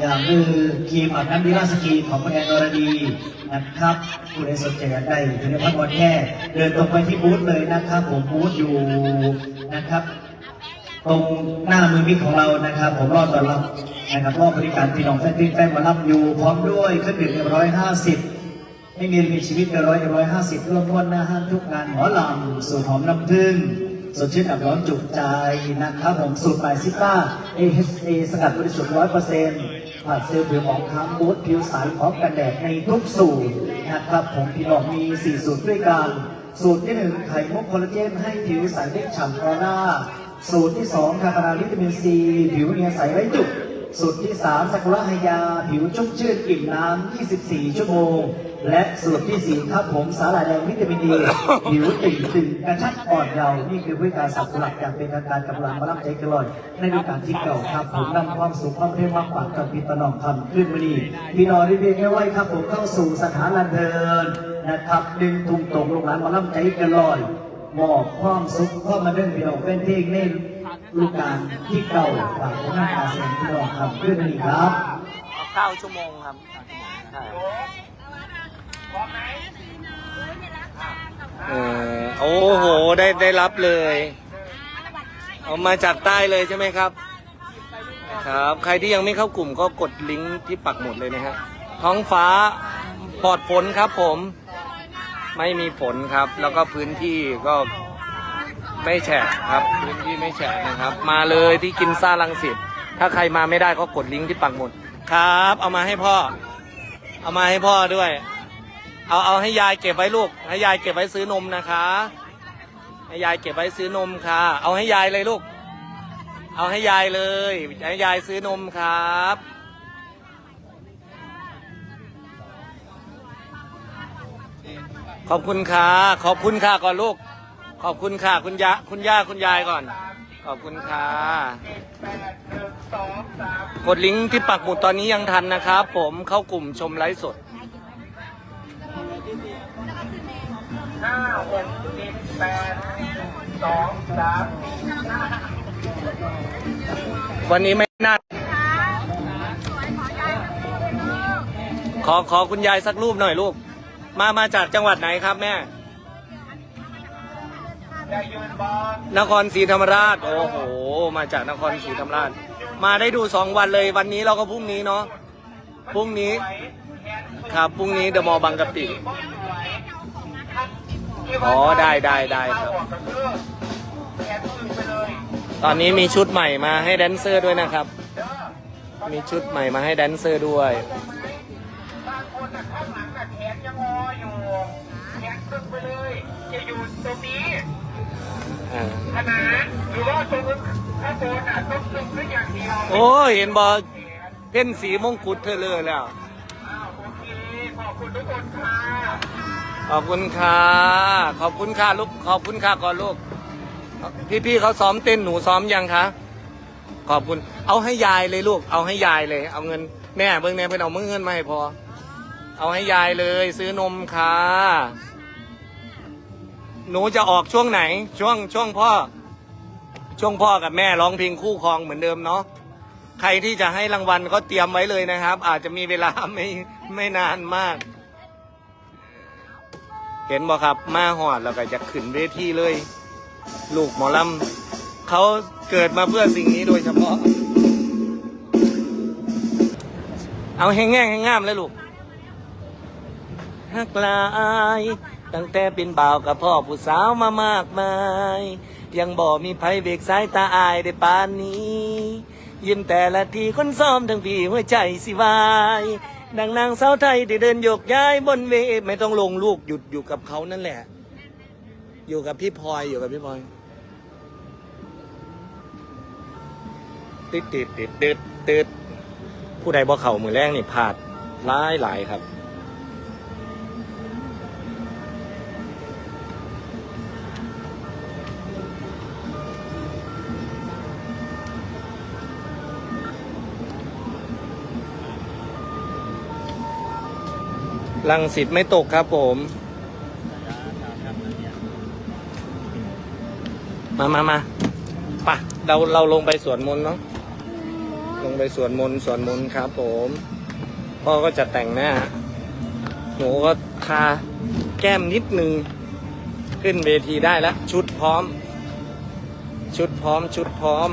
อย่างคือครีมอาบน้ำดีลาสกีของคุณแอนอรดีนะครับผู้ใดสนใจอยากได้ผลิตภัณฑ์วันแค่เดินตรงไปที่บูธเลยนะครับ ผมบูธอยู่นะครับ ตรงหน้ามือมิตรของเรานะครับ ผมรอต้อนรับนะครับรอบบริการพี่น้องแฟนเพลงแฟนมารับอยู่พร้อมด้วยเครื่องดื่มร้อยห้าสิบไม่มีมีชีวิตเกินร้อยร้อยห้าสิบร่วมพ้นนะฮะทุกงานหมอลำสูตรหอมน้ำผึ้งสดชื่นอับร้อนจุกใจนะครับผมสูตรใหม่ซิก้า AHA สกัดบริสุทธิ์ร้อยเปอร์เซ็นต์ ผ่าเซลล์ผิวหมองคล้งบูทผิวใสพร้อมกันแดดในทุกสูตรนะครับ ผมพี่น้องมี 4 สูตรด้วยกันสูตรที่หนึ่งไข่มุกคอลลาเจนให้ผิวใสเด็กฉ่ำออร่าสูตรที่2คารานาวิตามินซีผิวเนียนใสไร้จุดสูตรที่3สักุระไฮยา ผิวชุ่มชื่นอิ่มน้ำ 24 ชั่วโมง และสูตรที่สี่ครับผมสาหร่ายแดงวิตามินดีผิวตึงตึงกระชับอ่อนเยาว์นี่คือวิการสับสลับอย่างเป็นทางการกำลังมารับใจกระลอยในฤดูกาลที่เก่าครับผมนำความสุขความเท่มาฝากกับพี่ตนอมคำขึ้นมาดีพี่น้องได้เพียงแค่ไว้ครับผมเข้าสู่สถานบันเทิงนะครับดึงตุงตรงลงหลานมารับใจกระลอยมอบความสุขความมาเดินพี่น้องเป็นเพลงในลูกการที่เก่าฝากให้หน้าตาเสียงพี่น้องคำขึ้นมาดีครับเก้าชั่วโมงครับใช่ เออโอ้โห ได้ได้รับเลย เอามาจากใต้เลยใช่ไหมครับ ครับ ใครที่ยังไม่เข้ากลุ่มก็กดลิงก์ที่ปักหมุดเลยนะฮะท้องฟ้าปลอดฝนครับผม ไม่มีฝนครับ แล้วก็พื้นที่ก็ไม่แฉะครับ พื้นที่ไม่แฉะนะครับ มาเลยที่กินซ่าลังสิตถ้าใครมาไม่ได้ก็กดลิงก์ที่ปักหมุด ครับ เอามาให้พ่อ เอามาให้พ่อด้วย เอาเอาให้ยายเก็บไว้ลูก ให้ยายเก็บไว้ซื้อนมนะคะ ให้ยายเก็บไว้ซื้อนมค่ะ เอาให้ยายเลยลูก เอาให้ยายเลย ให้ยายซื้อนมครับขอบคุณค่ะ ขอบคุณค่ะก่อนลูก ขอบคุณค่ะคุณยาคุณย่าคุณยายก่อน ขอบคุณค่ะ กดลิงก์ที่ปักหมุดตอนนี้ยังทันนะครับ ผมเข้ากลุ่มชมไลฟ์สด ห้าหกเจ็ดแปดสองสามสี่ห้าวันนี้ไม่น่าขอขอคุณยายสักรูปหน่อยลูก มามาจากจังหวัดไหนครับแม่ได้ยืนบอลนครศรีธรรมราช โอ้โห มาจากนครศรีธรรมราช มาได้ดูสองวันเลยวันนี้เราก็พรุ่งนี้เนาะ พรุ่งนี้ ครับ พรุ่งนี้เดอะมอลล์บางกะปิ อ๋อได้ได้ได้ครับแขนขึ้นไปเลยตอนนี้มีชุดใหม่มาให้แดนเซอร์ด้วยนะครับ มีชุดใหม่มาให้แดนเซอร์ด้วยบางคนน่ะข้างหลังน่ะแขนยังงออยู่แขนขึ้นไปเลย จะอยู่ตรงนี้อ่าขนาดหรือว่าตรงข้างบนน่ะต้องตึงขึ้นอย่างเดียวโอ้ยเห็นบอเพ่นสีมงกุฎเธอเลยแล้วอ้าวโอเคขอบคุณทุกคนค่ะ ขอบคุณค่ะ ขอบคุณค่ะลูก ขอบคุณค่ะก่อนลูก พี่ๆเขาซ้อมเต้นหนูซ้อมยังคะ ขอบคุณ เอาให้ยายเลยลูก เอาให้ยายเลย เอาเงินแม่เบิ่งแน่เพิ่นเอาเงินมาให้พอ เอาให้ยายเลย ซื้อนมค่ะ หนูจะออกช่วงไหน ช่วงช่วงพ่อ ช่วงพ่อกับแม่ร้องเพลงคู่ครองเหมือนเดิมเนาะ ใครที่จะให้รางวัลก็เตรียมไว้เลยนะครับ อาจจะมีเวลาไม่ไม่นานมาก เห็นบ่ครับ มาหอดแล้วก็จะขึ้นเวทีเลย ลูกหมอลำเขาเกิดมาเพื่อสิ่งนี้โดยเฉพาะ เอาแห้งแง่งแห้งามเลยลูกฮักลาย ตั้งแต่เป็นบ่าวกับพ่อผู้สาวมามากมาย ยังบ่มีไผเบกสายตาอายได้ปานนี้ ยิ้มแต่ละทีคนซ้อมทั้งพี่หัวใจสิวาย ดังนางสาวไทยที่เดินโยกย้ายบนเวทไม่ต้องลงลูกหยุดอยู่กับเขานั่นแหละ อยู่กับพี่พลอยอยู่กับพี่พลอยติดติดติดติดติดผู้ใดบ่เข่ามือแรกนี่พลาดร้ายหลายครับ ลังสิตไม่ตกครับผม มามามาปะเราเราลงไปสวนมนต์เนาะ ลงไปสวดมนต์สวดมนต์ครับผม พ่อก็จะแต่งหน้า หนูก็ทาแก้มนิดนึง ขึ้นเวทีได้แล้ว ชุดพร้อม ชุดพร้อมชุดพร้อม